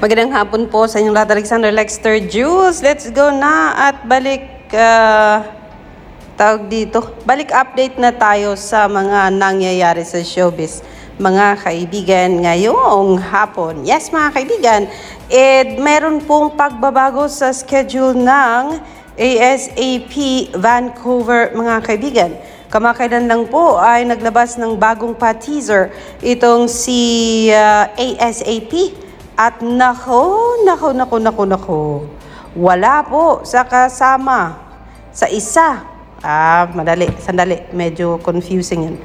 Magandang hapon po sa inyong lahat, Alexander Lexter Jules. Let's go na at balik, ah, tawag dito, balik update na tayo sa mga nangyayari sa showbiz. Mga kaibigan, ngayong hapon. Yes, mga kaibigan, eh, meron pong pagbabago sa schedule ng ASAP Vancouver, mga kaibigan. Kamakailan lang po ay naglabas ng bagong pa-teaser itong si ah, ASAP. At nako, nako, nako, nako, nako. Wala po sa kasama sa isa. Ah, madali, sandali, medyo confusing yun.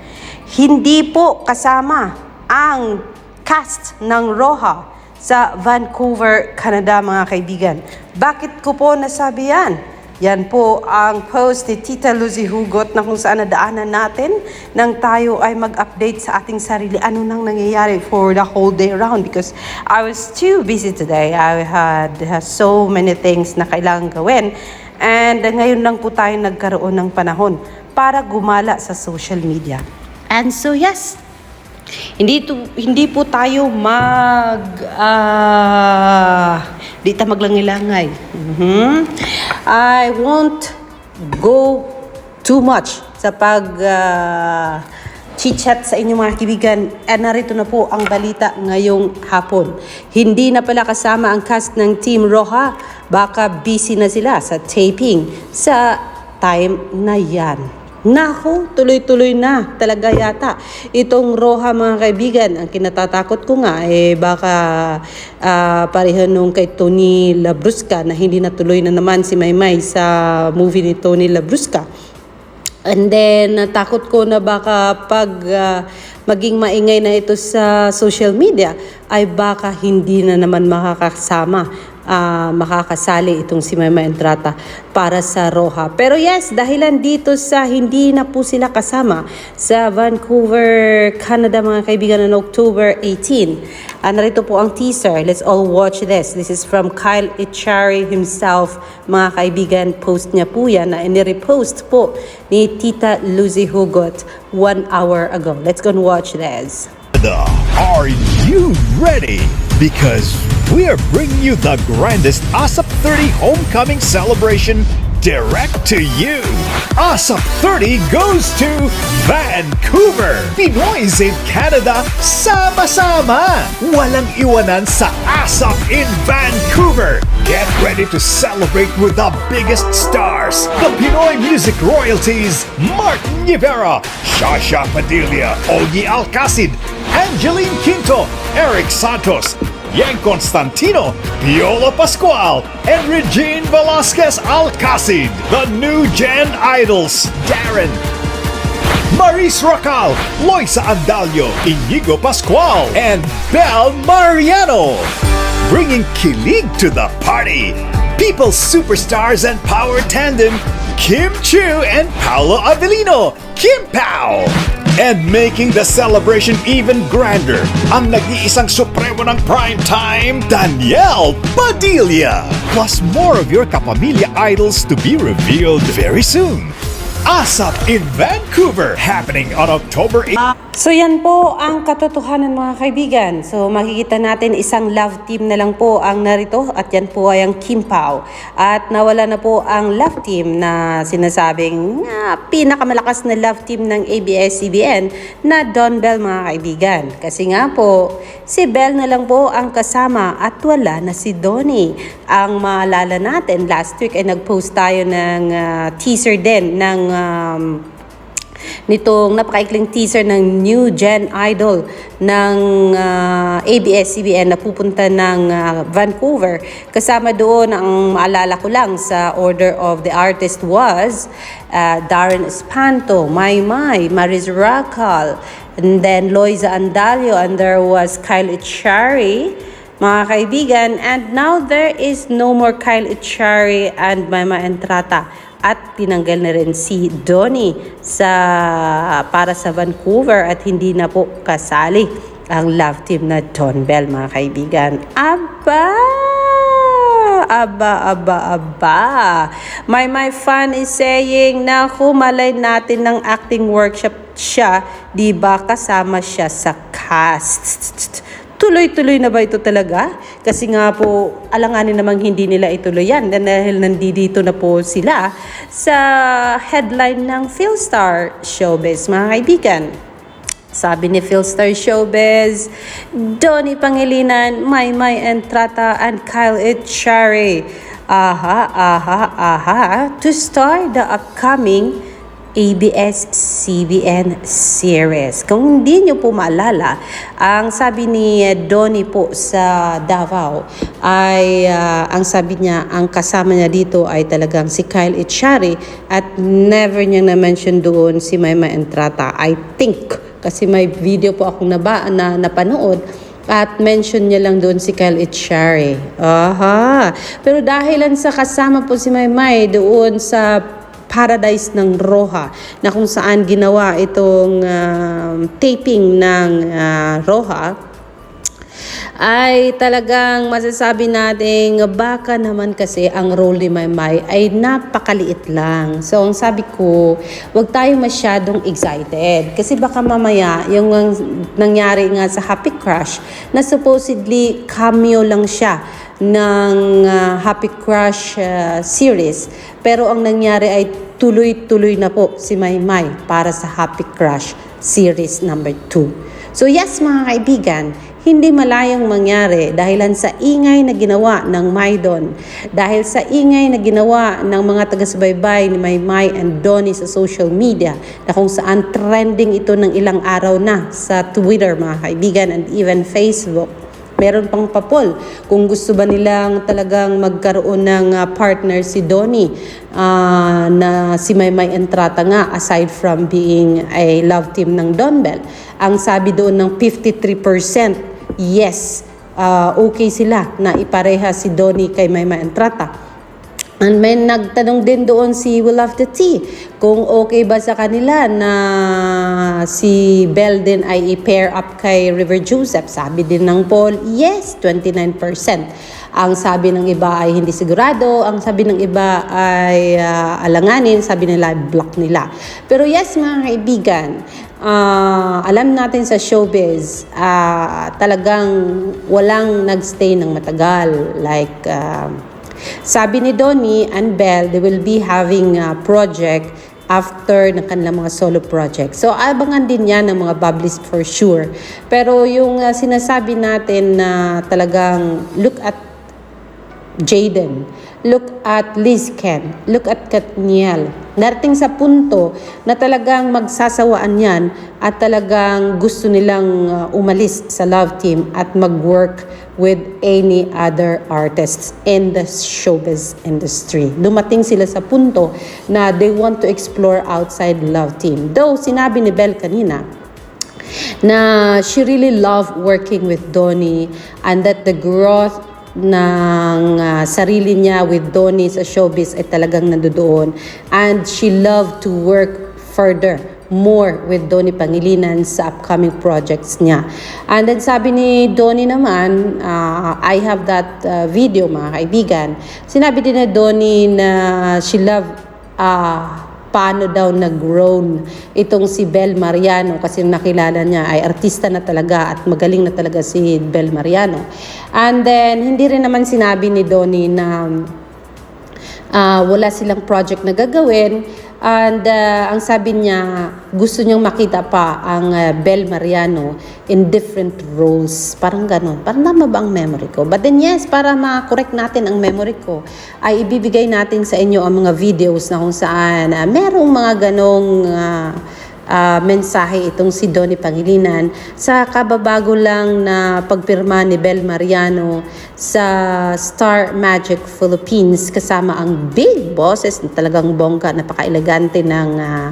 Hindi po kasama ang cast ng Roja sa Vancouver, Canada, mga kaibigan. Bakit ko po nasabi yan? Yan po ang post ni Tita Lucy Hugot na kung saan nadaanan natin nang tayo ay mag-update sa ating sarili. Ano nang nangyayari for the whole day around because I was too busy today. I had uh, so many things na kailangan gawin. And ngayon lang po tayo nagkaroon ng panahon para gumala sa social media. And so yes, hindi to, hindi po tayo mag ah di ta maglangilangay. Mhm. I won't go too much sa pag ah, chit-chat sa inyong mga kaibigan. At narito na po ang balita ngayong hapon. Hindi na pala kasama ang cast ng Team Roja. Baka busy na sila sa taping sa time na yan. Nako, tuloy-tuloy na talaga yata. Itong Roja mga kaibigan, ang kinatatakot ko nga eh baka ah, pareho nung kay Tony Labrusca na hindi natuloy na naman si Maymay sa movie ni Tony Labrusca. And then, natakot ko na baka pag ah, maging maingay na ito sa social media, ay baka hindi na naman makakasama, ah, makakasali itong si Mama Entrata para sa Roja. Pero yes, dahilan dito sa hindi na po sila kasama sa Vancouver, Canada mga kaibigan on October 18. Ah, narito po ang teaser. Let's all watch this. This is from Kyle Echari himself. Mga kaibigan, post niya po yan na inirepost po ni Tita Lucy Hugot one hour ago. Let's go and watch this. Are you ready? Because we are bringing you the grandest ASAP 30 homecoming celebration direct to you. ASAP 30 goes to Vancouver. Pinoys in Canada, sama-sama. Walang iwanan sa ASAP in Vancouver. Get ready to celebrate with the biggest stars. The Pinoy music royalties, Martin Rivera, Shasha Padilla, Ogie Alcacid, Angeline Quinto, Eric Santos, Yang Constantino, Piola Pascual, and Regine Velasquez Alcacid. The new Gen Idols, Darren, Maris Racal, Loisa Andalio, Inigo Pascual, and Bel Mariano. Bringing Kilig to the party. People's superstars and power tandem, Kim Chu and Paolo Avellino, Kim Pao. And making the celebration even grander, ang nag-iisang supremo ng prime time, Danielle Padilla. Plus more of your Kapamilya idols to be revealed very soon. ASAP in Vancouver, happening on October 8. So yan po ang katotohanan mga kaibigan. So makikita natin isang love team na lang po ang narito at yan po ay ang Kim Pao. At nawala na po ang love team na sinasabing na pinakamalakas na love team ng ABS-CBN na Don Bell mga kaibigan. Kasi nga po, si Bell na lang po ang kasama at wala na si Donnie. Ang maalala natin, last week ay nag-post tayo ng ah, teaser din ng um, nitong napakaikling teaser ng new gen idol ng ah, ABS-CBN na pupunta ng ah, Vancouver. Kasama doon ang maalala ko lang sa order of the artist was ah, Darren Espanto, Maymay, Maris Racal, and then Loiza Andalio, and there was Kyle Echari, mga kaibigan. And now there is no more Kyle Echari and Mama Entrata at tinanggal na rin si Donnie sa para sa Vancouver at hindi na po kasali ang love team na Don Bell mga kaibigan. Aba! Aba, aba, aba. My, my fan is saying na kumalay natin ng acting workshop siya, di ba kasama siya sa cast. Tuloy-tuloy na ba ito talaga? Kasi nga po, alanganin namang hindi nila ituloy yan dahil nandito na po sila sa headline ng Philstar Showbiz, mga kaibigan. Sabi ni Philstar Showbiz, Donnie Pangilinan, Maymay Entrata, and Kyle Echari. Aha, aha, aha, to star the upcoming ABS-CBN series. Kung hindi nyo po maalala, ang sabi ni Donnie po sa Davao ay ah, ang sabi niya, ang kasama niya dito ay talagang si Kyle Echari at never niya na-mention doon si Mayma Entrata. I think, kasi may video po akong naba, na napanood at mention niya lang doon si Kyle Echari. Aha. Pero dahilan sa kasama po si Maymay doon sa Paradise ng Roja na kung saan ginawa itong um, taping ng ah, Roja ay talagang masasabi natin baka naman kasi ang role ni Maymay ay napakaliit lang. So ang sabi ko, wag tayo masyadong excited kasi baka mamaya yung ang nangyari nga sa Happy Crush na supposedly cameo lang siya ng ah, Happy Crush ah, series pero ang nangyari ay tuloy-tuloy na po si Maymay para sa Happy Crush series number 2. So yes mga kaibigan, hindi malayang mangyari dahilan sa ingay na ginawa ng Maidon, dahil sa ingay na ginawa ng mga taga-subaybay ni Maymay and Donnie sa social media na kung saan trending ito ng ilang araw na sa Twitter mga kaibigan and even Facebook. Meron pang papol kung gusto ba nilang talagang magkaroon ng ah, partner si Donnie ah, na si Maymay Entrata nga aside from being a love team ng Don Bell. Ang sabi doon ng 53% yes, ah, okay sila na ipareha si Donnie kay Maymay Entrata. And may nagtanong din doon si Will of the Tea kung okay ba sa kanila na si Bell din ay i-pair up kay River Joseph. Sabi din ng poll, yes, 29%. Ang sabi ng iba ay hindi sigurado, ang sabi ng iba ay ah, alanganin, sabi nila block nila. Pero yes mga kaibigan, ah, alam natin sa showbiz, ah, talagang walang nagstay ng matagal. Like, ah, sabi ni Donnie and Belle, they will be having a project after ng kanilang mga solo project. So, abangan din yan ng mga bubblies for sure. Pero yung uh, sinasabi natin na talagang look at Jaden, look at Liz Ken, look at Katniel. Narating sa punto na talagang magsasawaan yan at talagang gusto nilang uh, umalis sa love team at mag-work with any other artists in the showbiz industry. Dumating sila sa punto na they want to explore outside love team. Though sinabi ni Belle kanina, na she really loved working with Donnie and that the growth ng ah, sarili niya with Donnie sa showbiz ay talagang nandoon and she loved to work further more with Donnie Pangilinan sa upcoming projects niya. And then sabi ni Donnie naman, ah, I have that ah, video mga kaibigan. Sinabi din na Donnie na she loved ah, paano daw nag-grown itong si Bel Mariano kasi nakilala niya ay artista na talaga at magaling na talaga si Bel Mariano. And then, hindi rin naman sinabi ni Donnie na ah, wala silang project na gagawin. And ah, ang sabi niya, gusto niyang makita pa ang ah, Bel Mariano in different roles. Parang ganon. Parang tama ba ang memory ko? But then yes, para ma-correct natin ang memory ko, ay ibibigay natin sa inyo ang mga videos na kung saan ah, merong mga ganong ah, ah, mensahe itong si Donnie Pangilinan sa kababago lang na pagpirma ni Bel Mariano sa Star Magic Philippines kasama ang big bosses. Na talagang bongga, napaka-elegante ng ah,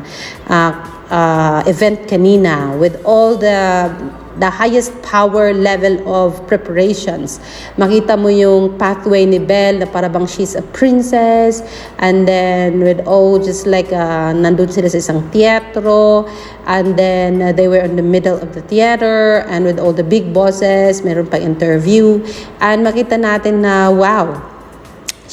ah, ah, event kanina with all the the highest power level of preparations. Makita mo yung pathway ni Belle na parabang she's a princess and then with all just like uh, nandun sila sa isang teatro and then uh, they were in the middle of the theater and with all the big bosses, meron pa interview and makita natin na wow,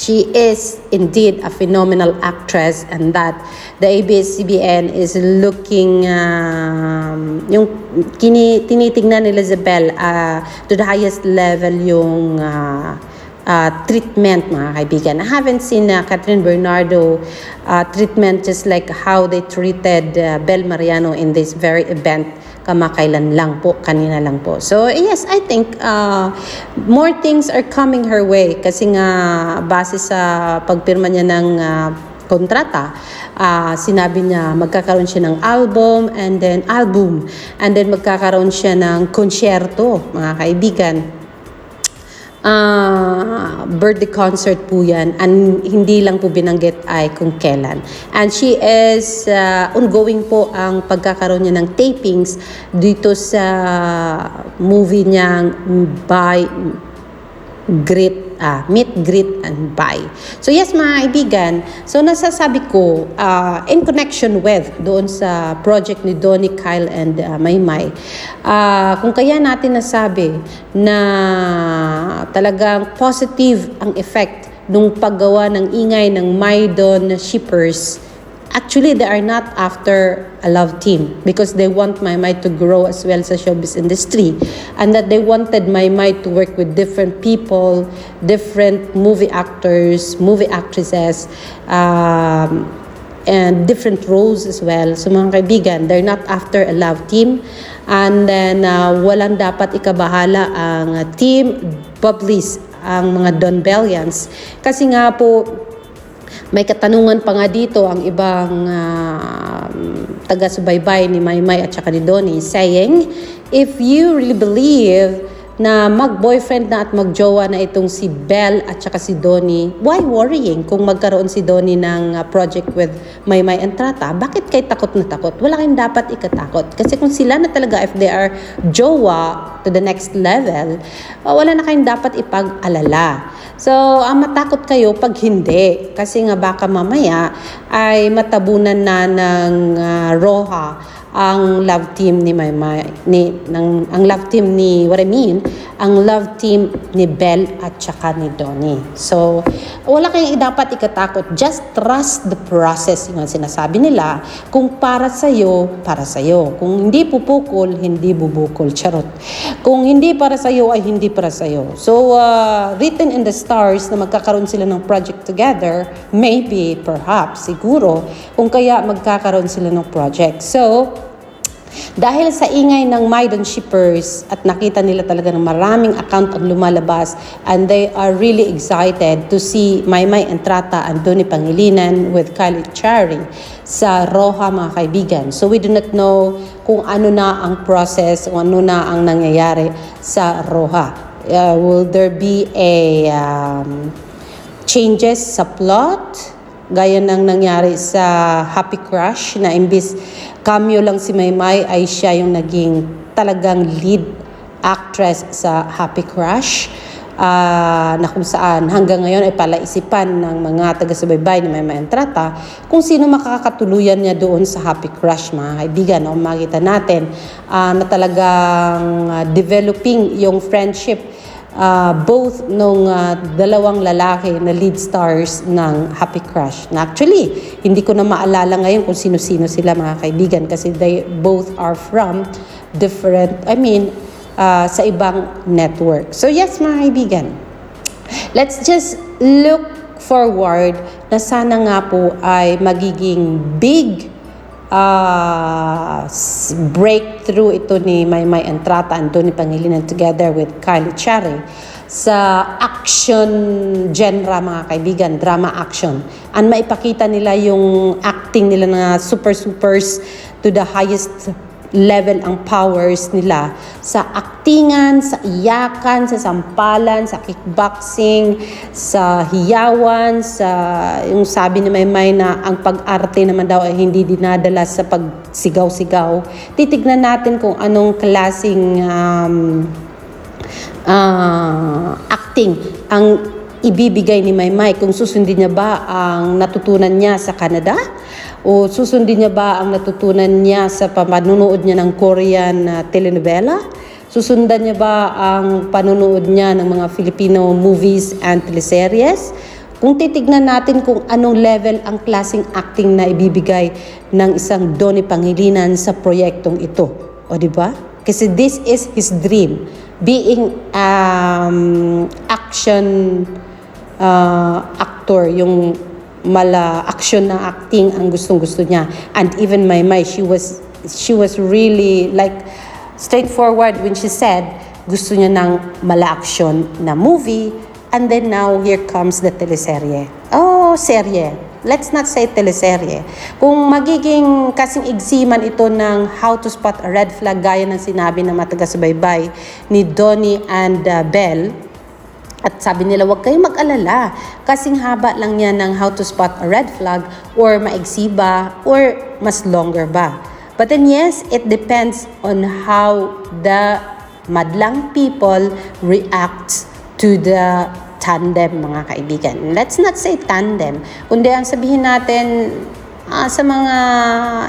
she is indeed a phenomenal actress and that the ABS-CBN is looking um, yung kini, tinitingnan ni Elizabeth uh, to the highest level yung uh, uh, treatment mga kaibigan. I haven't seen uh, Catherine Bernardo uh, treatment just like how they treated uh, Bel Mariano in this very event kamakailan lang po, kanina lang po. So yes, I think uh, more things are coming her way kasi nga base sa pagpirma niya ng uh, kontrata, ah, sinabi niya magkakaroon siya ng album and then album and then magkakaroon siya ng konsyerto, mga kaibigan ah birthday concert po yan and hindi lang po binanggit ay kung kailan. And she is ah, ongoing po ang pagkakaroon niya ng tapings dito sa movie niyang By Great ah, Meet, Greet, and Buy. So yes mga kaibigan, so nasasabi ko ah, in connection with doon sa project ni Donnie, Kyle, and ah, Maymay, ah, kung kaya natin nasabi na talagang positive ang effect nung paggawa ng ingay ng Maydon shippers Actually, they are not after a love team because they want Maymay to grow as well sa showbiz industry and that they wanted Maymay to work with different people, different movie actors, movie actresses, um, and different roles as well. So mga kaibigan, they're not after a love team. And then, uh, walang dapat ikabahala ang team Bubblies, ang mga Don Bellians. Kasi nga po, may katanungan pa nga dito ang ibang ah, taga-subaybay ni Maymay at saka ni Donnie saying, if you really believe na mag-boyfriend na at mag-jowa na itong si Belle at saka si Donnie, why worrying kung magkaroon si Donnie ng ah, project with Maymay and Trata? Bakit kayo takot na takot? Wala kayong dapat ikatakot. Kasi kung sila na talaga, if they are jowa to the next level, ah, wala na kayong dapat ipag-alala. So, ang matakot kayo pag hindi. Kasi nga baka mamaya ay matabunan na ng ah, Roha ang love team ni Maymay, ni, ng, ang love team ni, what I mean, ang love team ni Belle at saka ni Donnie. So, wala kayong dapat ikatakot. Just trust the process. Yung sinasabi nila, kung para sa'yo, para sa'yo. Kung hindi pupukol, hindi bubukol. Charot. Kung hindi para sa'yo, ay hindi para sa'yo. So, uh, written in the stars na magkakaroon sila ng project together, maybe, perhaps, siguro, kung kaya magkakaroon sila ng project. So, dahil sa ingay ng Maidon shippers at nakita nila talaga ng maraming account ang lumalabas and they are really excited to see Maymay Entrata and Doni Pangilinan with Kylie Chari sa Roja mga kaibigan. So we do not know kung ano na ang process, kung ano na ang nangyayari sa Roja. Uh, will there be a um, changes sa plot? Gaya ng nangyari sa Happy Crush na imbis cameo lang si Maymay ay siya yung naging talagang lead actress sa Happy Crush ah, na kung saan hanggang ngayon ay palaisipan ng mga taga-subaybay ni Maymay Entrata kung sino makakatuluyan niya doon sa Happy Crush mga kaibigan. O makita natin ah, na talagang ah, developing yung friendship uh, both nung uh, dalawang lalaki na lead stars ng Happy Crush. Na actually, hindi ko na maalala ngayon kung sino-sino sila mga kaibigan kasi they both are from different, I mean, uh, sa ibang network. So yes mga kaibigan, let's just look forward na sana nga po ay magiging big uh, s- breakthrough ito ni Maymay Entrata and Tony Pangilinan together with Kylie Cherry sa action genre mga kaibigan, drama action. And maipakita nila yung acting nila na super supers to the highest level ang powers nila sa aktingan, sa iyakan, sa sampalan, sa kickboxing, sa hiyawan, sa yung sabi ni Maymay na ang pag-arte naman daw ay hindi dinadala sa pagsigaw-sigaw. Titignan natin kung anong klasing um, ah, acting ang ibibigay ni Maymay kung susundin niya ba ang natutunan niya sa Canada o susundin niya ba ang natutunan niya sa pamanunood niya ng Korean na telenovela susundan niya ba ang panunood niya ng mga Filipino movies and teleseries kung titignan natin kung anong level ang klaseng acting na ibibigay ng isang Donnie Pangilinan sa proyektong ito. O di ba? Kasi this is his dream. Being um, action uh, actor, yung mala action na acting ang gustong-gusto niya. And even my my she was she was really like straightforward when she said gusto niya ng mala action na movie and then now here comes the teleserye. Oh, serye. Let's not say teleserye. Kung magiging kasing igsiman ito ng how to spot a red flag gaya ng sinabi ng matagasubaybay ni Donnie and uh, Belle, at sabi nila, huwag kayong mag-alala. Kasing haba lang yan ng how to spot a red flag or maigsi ba or mas longer ba. But then yes, it depends on how the madlang people react to the tandem, mga kaibigan. Let's not say tandem, kundi ang sabihin natin ah, sa mga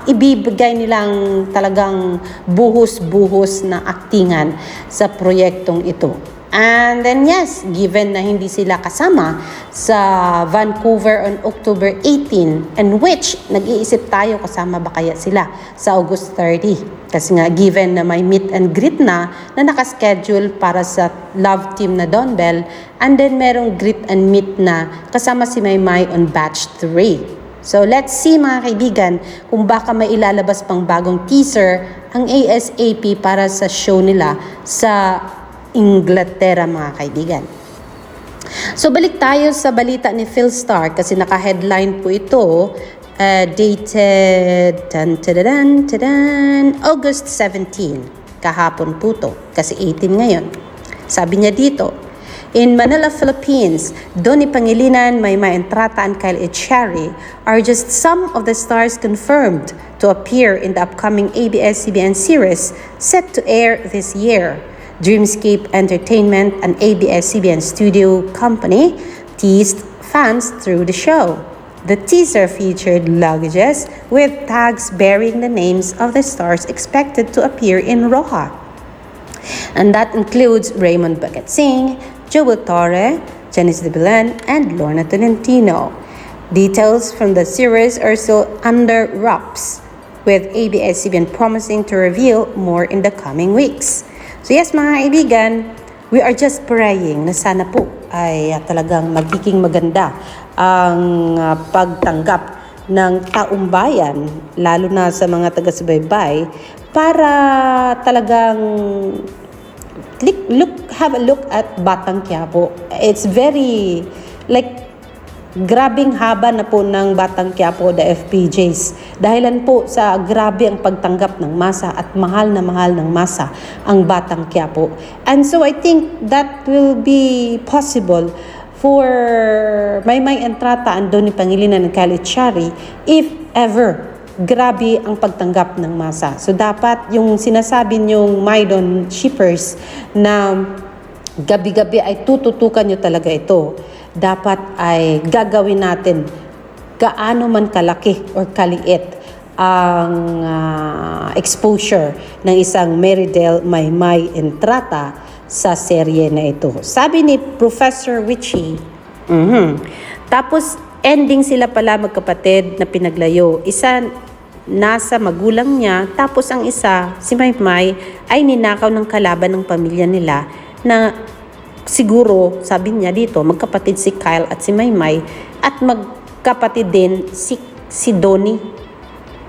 ibibigay nilang talagang buhos-buhos na aktingan sa proyektong ito. And then yes, given na hindi sila kasama sa Vancouver on October 18, and which nag-iisip tayo kasama ba kaya sila sa August 30. Kasi nga given na may meet and greet na na nakaschedule para sa love team na Don Bell, and then merong greet and meet na kasama si Maymay on batch 3. So let's see mga kaibigan kung baka may ilalabas pang bagong teaser ang ASAP para sa show nila sa Inglaterra mga kaibigan. So balik tayo sa balita ni Phil Star kasi naka-headline po ito uh, dated tan, tadadan, tadan, August 17. Kahapon po to kasi 18 ngayon. Sabi niya dito, In Manila, Philippines, Donnie Pangilinan, Maymay Entrata, and Kyle Echari are just some of the stars confirmed to appear in the upcoming ABS-CBN series set to air this year. Dreamscape Entertainment, an ABS-CBN studio company, teased fans through the show. The teaser featured luggages with tags bearing the names of the stars expected to appear in Roja and that includes Raymond Bagat Singh, Joel Torre, Janice de Belen, and Lorna Tolentino. Details from the series are still under wraps, with ABS-CBN promising to reveal more in the coming weeks. So yes, mga kaibigan, we are just praying na sana po ay ah, talagang magiging maganda ang ah, pagtanggap ng taong bayan, lalo na sa mga taga-subaybay, para talagang look, look, have a look at Batang Quiapo. It's very, like, grabing haba na po ng Batang Quiapo, the FPJs. Dahilan po sa grabe ang pagtanggap ng masa at mahal na mahal ng masa ang Batang Quiapo. And so I think that will be possible for Maymay Entrata and Donnie Pangilinan and Khalid Shari if ever grabe ang pagtanggap ng masa. So dapat yung sinasabi niyong Maidon shippers na gabi-gabi ay tututukan nyo talaga ito. Dapat ay gagawin natin gaano man kalaki or kaliit ang ah, exposure ng isang Meridel Maymay Entrata sa serye na ito. Sabi ni Professor Witchy, mhm, tapos ending sila pala magkapatid na pinaglayo. Isa nasa magulang niya, tapos ang isa, si Maymay, ay ninakaw ng kalaban ng pamilya nila na siguro, sabi niya dito, magkapatid si Kyle at si Maymay at magkapatid din si, si Donnie.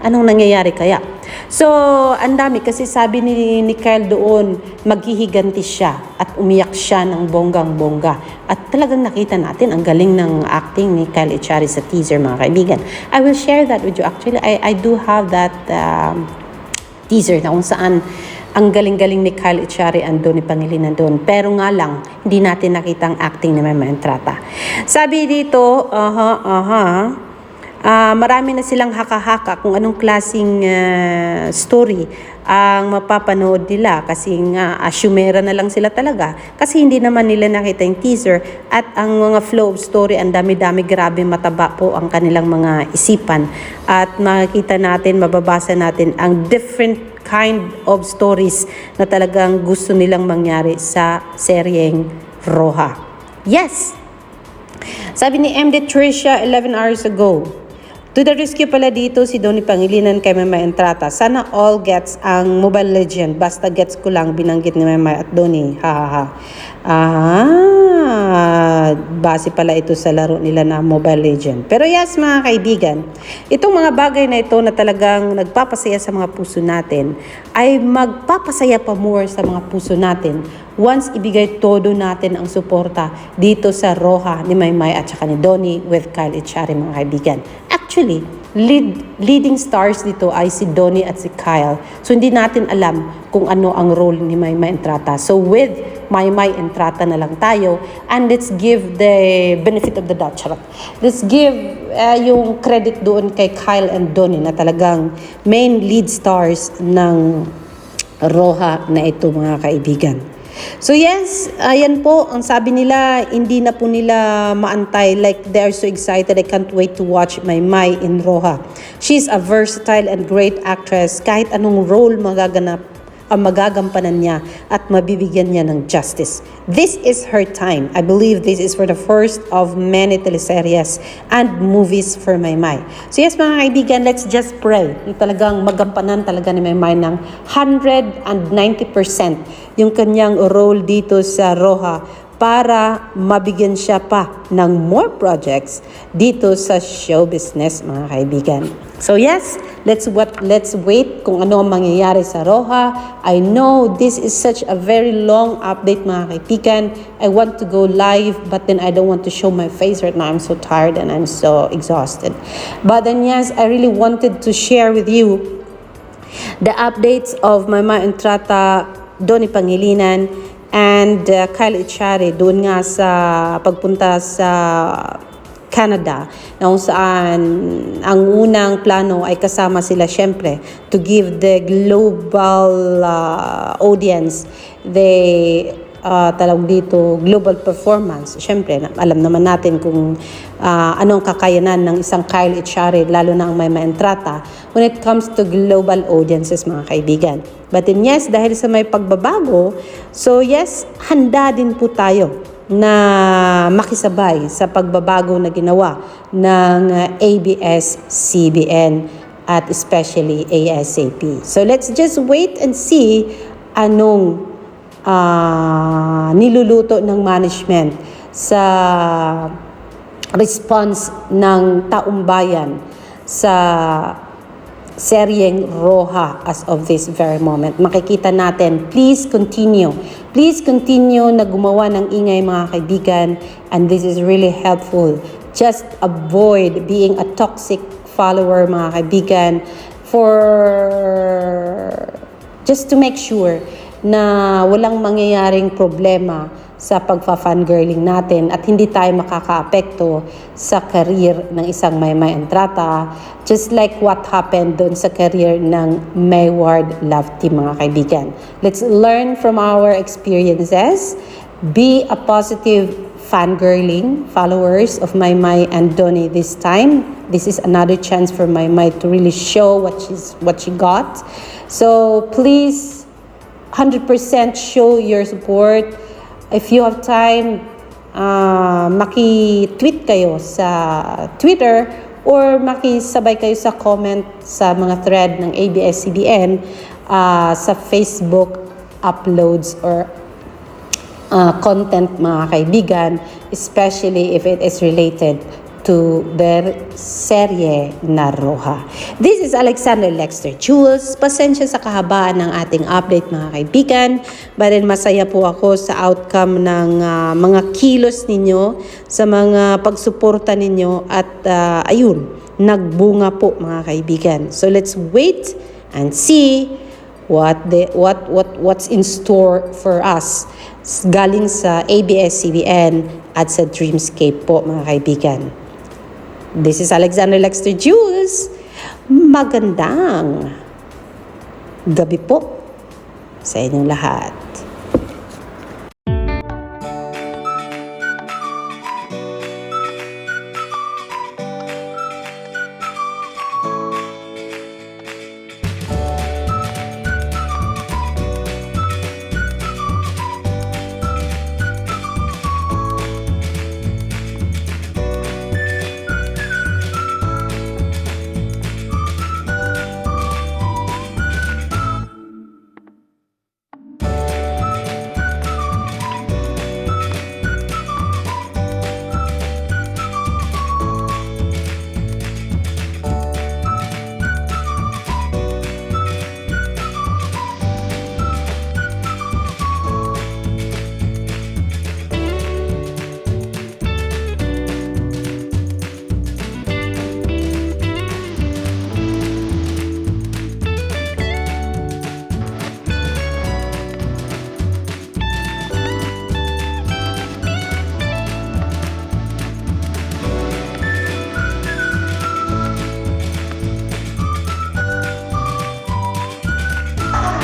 Anong nangyayari kaya? So, ang dami kasi sabi ni, ni Kyle doon, maghihiganti siya at umiyak siya ng bonggang-bongga. At talagang nakita natin ang galing ng acting ni Kyle Echari sa teaser, mga kaibigan. I will share that with you. Actually, I, I do have that um, teaser na kung saan ang galing-galing ni Kyle Echari and Donnie Pangilinan doon. Pero nga lang, hindi natin nakita ang acting ni Mema Entrata. Sabi dito, aha, aha, Ah, marami na silang haka-haka kung anong klasing ah, story ang mapapanood nila kasi nga asumera na lang sila talaga kasi hindi naman nila nakita yung teaser at ang mga flow of story ang dami-dami grabe mataba po ang kanilang mga isipan at makikita natin mababasa natin ang different kind of stories na talagang gusto nilang mangyari sa seryeng Roja. Yes, Sabi ni MD Tricia 11 hours ago, To the rescue pala dito si Donnie Pangilinan kay Mama Entrata. Sana all gets ang Mobile Legend. Basta gets ko lang binanggit ni Mama at Donnie. Ha ha ha. Ah, base pala ito sa laro nila na Mobile Legend. Pero yes mga kaibigan, itong mga bagay na ito na talagang nagpapasaya sa mga puso natin ay magpapasaya pa more sa mga puso natin once ibigay todo natin ang suporta dito sa Roja ni Maymay at saka ni Donnie with Kyle Echari mga kaibigan. Actually, lead, leading stars dito ay si Donnie at si Kyle. So hindi natin alam kung ano ang role ni Maymay Entrata. So with Maymay Entrata na lang tayo and let's give the benefit of the doubt. Charot. Let's give uh, yung credit doon kay Kyle and Donnie na talagang main lead stars ng Roja na ito mga kaibigan. So yes, ayan po, ang sabi nila, hindi na po nila maantay. Like, they're so excited. I can't wait to watch my Mai in Roja. She's a versatile and great actress. Kahit anong role magaganap, ang magagampanan niya at mabibigyan niya ng justice. This is her time. I believe this is for the first of many teleseries and movies for Maymay. So yes mga kaibigan, let's just pray. Yung talagang magampanan talaga ni Maymay ng 190% yung kanyang role dito sa Roja para mabigyan siya pa ng more projects dito sa show business mga kaibigan. So yes, let's what let's wait kung ano ang mangyayari sa Roja. I know this is such a very long update mga kaibigan. I want to go live but then I don't want to show my face right now. I'm so tired and I'm so exhausted. But then yes, I really wanted to share with you the updates of Mama Entrata, Doni Pangilinan, and uh, Kyle Echari doon nga sa pagpunta sa Canada na kung saan ang unang plano ay kasama sila syempre to give the global uh, audience the uh, talawag dito, global performance. Siyempre, alam naman natin kung uh, anong kakayanan ng isang Kyle Echari, lalo na ang may maentrata, when it comes to global audiences, mga kaibigan. But then yes, dahil sa may pagbabago, so yes, handa din po tayo na makisabay sa pagbabago na ginawa ng uh, ABS-CBN at especially ASAP. So let's just wait and see anong ah, niluluto ng management sa response ng taong bayan sa seryeng Roja as of this very moment. Makikita natin, please continue. Please continue na gumawa ng ingay mga kaibigan and this is really helpful. Just avoid being a toxic follower mga kaibigan for just to make sure na walang mangyayaring problema sa pagfa-fangirling natin at hindi tayo makakaapekto sa career ng isang Maymay Entrata just like what happened doon sa career ng Mayward Love Team mga kaibigan. Let's learn from our experiences. Be a positive fangirling followers of Maymay and Donnie this time. This is another chance for Maymay to really show what she's what she got. So please 100% show your support. If you have time, uh, maki-tweet kayo sa Twitter or makisabay kayo sa comment sa mga thread ng ABS-CBN uh, sa Facebook uploads or uh, content mga kaibigan, especially if it is related to their serye na Roja. This is Alexander Lexter Jules. Pasensya sa kahabaan ng ating update mga kaibigan. But masaya po ako sa outcome ng uh, mga kilos ninyo, sa mga pagsuporta ninyo at uh, ayun, nagbunga po mga kaibigan. So let's wait and see what the what what what's in store for us galing sa ABS-CBN at sa Dreamscape po mga kaibigan. This is Alexander Lexter Jules. Magandang gabi po sa inyong lahat.